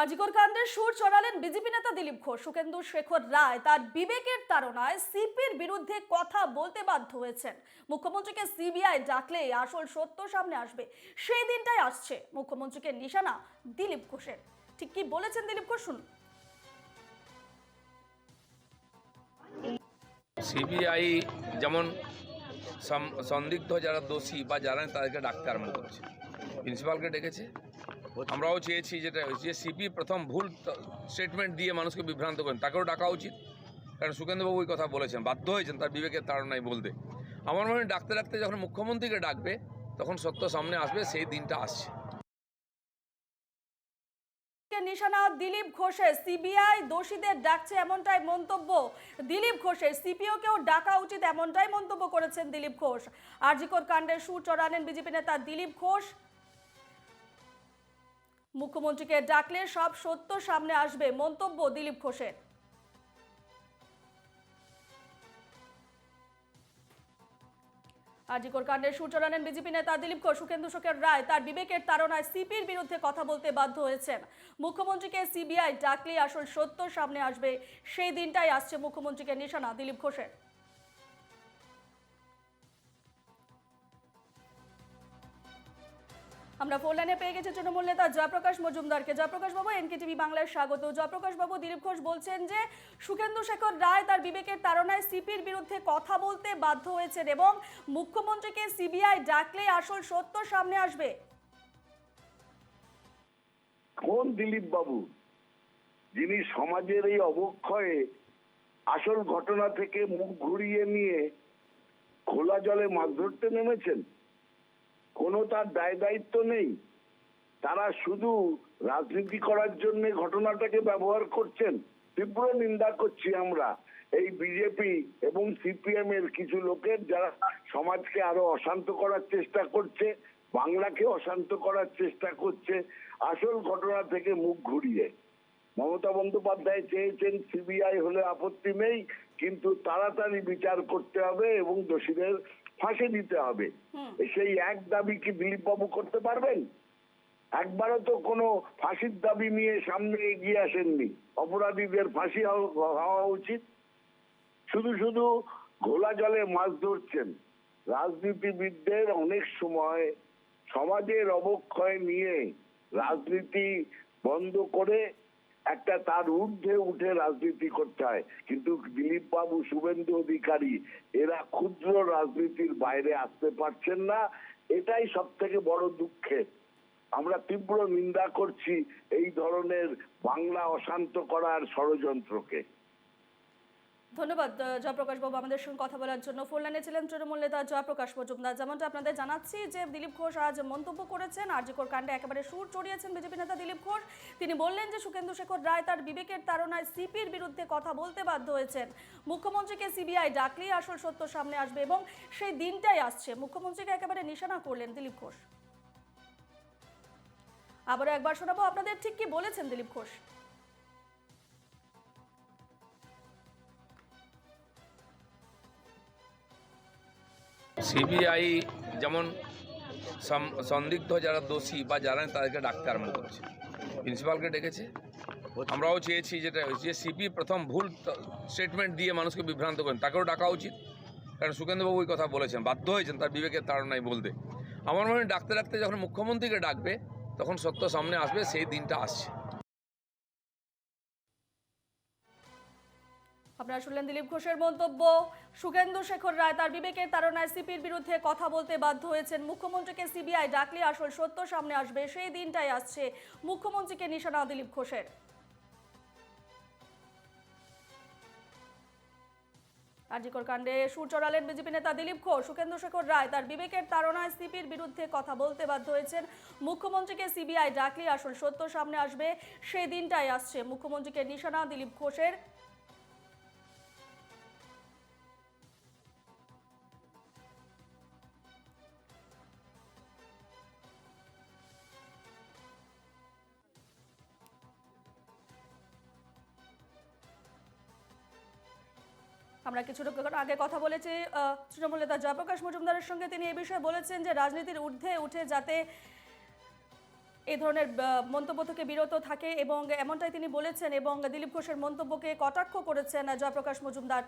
আজিকর কাণ্ডের সুর চড়ালেন বিজেপি নেতা দিলীপ ঘোষ। সুকেন্দু শেখর রায় তার বিবেকের তাড়নায় সিপির বিরুদ্ধে কথা বলতে বাধ্য হয়েছেন। মুখ্যমন্ত্রীকে সিবিআই ডাকলে আসল সত্য সামনে আসবে। সেই দিনটাই আসছে মুখ্যমন্ত্রীকে নিশানা দিলীপ ঘোষের। ঠিক কি বলেছেন দিলীপ ঘোষ শুনুন। সিবিআই যেমন সন্দিগ্ধ যারা দোষী বা যারা তাদেরকে ডাকতে আরম্ভ করেছে। প্রিন্সিপালকে ডেকেছে আমরাও চেয়েছি যেটা যে সিপি প্রথম ভুল স্টেটমেন্ট দিয়ে মানুষকে বিভ্রান্ত করেন তাকেও ডাকা উচিত। কারণ সুকেন্দ্রবাবু ওই কথা বলেছেন বাধ্য হয়েছেন তার বিবেকের তাড়নায় বলতে। আমার মনে হয় ডাকতে ডাকতে যখন মুখ্যমন্ত্রীকে ডাকবে তখন সত্য সামনে আসবে সেই দিনটা আসছে। কে নিশানা দিলীপ ঘোষের সিবিআই দোষীদের ডাকছে এমনটাই মন্তব্য। দিলীপ ঘোষের সিপিও কেও ডাকা উচিত এমনটাই মন্তব্য করেছেন দিলীপ ঘোষ। আরজিকর কাণ্ডের সুর চড়ালেন বিজেপি নেতা দিলীপ ঘোষ। মুখ্যমন্ত্রীকে ডাকলে সব সত্য সামনে আসবে মন্তব্য দিলীপ ঘোষের। আজিকর কাণ্ডের সুর চড়ালেন বিজেপি নেতা দিলীপ ঘোষ সুকেন্দু শেখর রায় তার বিবেকের তাড়নায় সিপির বিরুদ্ধে কথা বলতে বাধ্য হয়েছেন। মুখ্যমন্ত্রীকে সিবিআই ডাকলে আসল সত্য সামনে আসবে, সেই দিনটাই আসছে মুখ্যমন্ত্রীকে নিশানা দিলীপ ঘোষের। আমরা ফোন লাইনে পেয়ে গেছি তৃণমূল নেতা জয়প্রকাশ মজুমদারকে। জয়প্রকাশ বাবু এনকেটিভি বাংলায় স্বাগত। জয়প্রকাশ বাবু, দিলীপ ঘোষ বলছেন যে সুকেন্দু শেখর রায় তার বিবেকের তাড়নায় সিপির বিরুদ্ধে কথা বলতে বাধ্য হয়েছেন এবং মুখ্যমন্ত্রীকে সিবিআই ডাকলে আসল সত্য সামনে আসবে। কোন দিলীপ বাবু? যিনি সমাজের এই অবক্ষয়ে আসল ঘটনা থেকে মুখ ঘুরিয়ে নিয়ে খোলা জলে মাছ ধরতে নেমেছেন? কোনো তার দায় দায়িত্ব নেই। তারা শুধু রাজনীতি করার জন্য ঘটনাটাকে ব্যবহার করছেন। তীব্র নিন্দা করছি আমরা। এই বিজেপি এবং সিপিএম এর কিছু লোকের যারা সমাজকে আরও অশান্ত করার চেষ্টা করছে, বাংলাকে অশান্ত করার চেষ্টা করছে, আসল ঘটনা থেকে মুখ ঘুরিয়ে। মমতা বন্দ্যোপাধ্যায় চেয়েছেন সিবিআই হলে আপত্তি নেই, কিন্তু তাড়াতাড়ি বিচার করতে হবে এবং দোষীদের ফাঁসি দিতে হবে। সেই এক দাবি কি দিলীপ বাবু করতে পারবেন? একবারও তো কোনো ফাঁসির দাবি নিয়ে সামনে এগিয়ে আসেননি। অপরাধীদের ফাঁসি হওয়া উচিত। শুধু শুধু ঘোলা জলে মাছ ধরছেন। রাজনীতিবিদদের অনেক সময় সমাজের অবক্ষয় নিয়ে রাজনীতি বন্ধ করে একটা তার ঊর্ধ্বে উঠে রাজনীতি করতে হয়। কিন্তু দিলীপ বাবু শুভেন্দু অধিকারী এরা ক্ষুদ্র রাজনীতির বাইরে আসতে পারছেন না। এটাই সব থেকে বড় দুঃখে। আমরা তীব্র নিন্দা করছি এই ধরনের বাংলা অশান্ত করার ষড়যন্ত্রকে। ধন্যবাদ জয়প্রকাশ বাবু আমাদের সঙ্গে কথা বলার জন্য। ফোন লাইনে ছিলেন তৃণমূল নেতা জয়প্রকাশ মজুমদার। যেমনটা আপনাদের জানাচ্ছি যে দিলীপ ঘোষ আজ মন্তব্য করেছেন। আর আরজিকর কাণ্ডে একেবারে সুর চড়িয়েছেন বিজেপি নেতা দিলীপ ঘোষ। তিনি বললেন যে সুকেন্দু শেখর রায় তার বিবেকের তাড়নায় সিপির বিরুদ্ধে কথা বলতে বাধ্য হয়েছেন। মুখ্যমন্ত্রীকে সিবিআই ডাকলেই আসল সত্য সামনে আসবে এবং সেই দিনটাই আসছে। মুখ্যমন্ত্রীকে একেবারে নিশানা করলেন দিলীপ ঘোষ। আবারও একবার শোনাবো, আপনাদের ঠিক কি বলেছেন দিলীপ ঘোষ? সিবিআই যেমন সন্দিগ্ধ যারা দোষী বা যারা তাদেরকে ডাকতে আরম্ভ করেছে। প্রিন্সিপালকে ডেকেছে। আমরাও চেয়েছি যেটা, যে সিপি প্রথম ভুল স্টেটমেন্ট দিয়ে মানুষকে বিভ্রান্ত করেন, তাকেও ডাকা উচিত। কারণ সুকেন্দ্রবাবু ওই কথা বলেছেন, বাধ্য হয়েছেন তার বিবেকের তাড়নায় বলতে। আমার মনে হয় ডাকতে ডাকতে যখন মুখ্যমন্ত্রীকে ডাকবে, তখন সত্য সামনে আসবে, সেই দিনটা আসছে। আপনারা শুনলেন দিলীপ ঘোষের মন্তব্য। সুকেন্দু শেখর রায় তার বিবেকের তাড়নায় সিপির বিরুদ্ধে কথা বলতে বাধ্য হয়েছেন। মুখ্যমন্ত্রীকে সিবিআই ডাকলে আসল সত্য সামনে আসবে, সেই দিনটাই আসছে মুখ্যমন্ত্রীকে নিশানা দিলীপ ঘোষের। আরজিকর কাণ্ডে সুর চড়ালেন বিজেপি নেতা দিলীপ ঘোষ। সুকেন্দু শেখর রায় তার বিবেকের তাড়নায় সিপির বিরুদ্ধে কথা বলতে বাধ্য হয়েছেন। মুখ্যমন্ত্রীকে সিবিআই ডাকলে আসল সত্য সামনে আসবে, সেই দিনটাই আসছে মুখ্যমন্ত্রীকে নিশানা দিলীপ ঘোষের। আমরা কিছুক্ষণ আগে কথা বলেছি তৃণমূল নেতা জয়প্রকাশ মজুমদারের সঙ্গে তিনি এ বিষয়ে বলেছেন যে রাজনীতির ঊর্ধ্বে উঠে যাতে এই ধরনের মন্তব্য থেকে বিরত থাকে এবং এমনটাই তিনি বলেছেন এবং দিলীপ ঘোষের মন্তব্যকে কটাক্ষ করেছেন জয়প্রকাশ মজুমদার।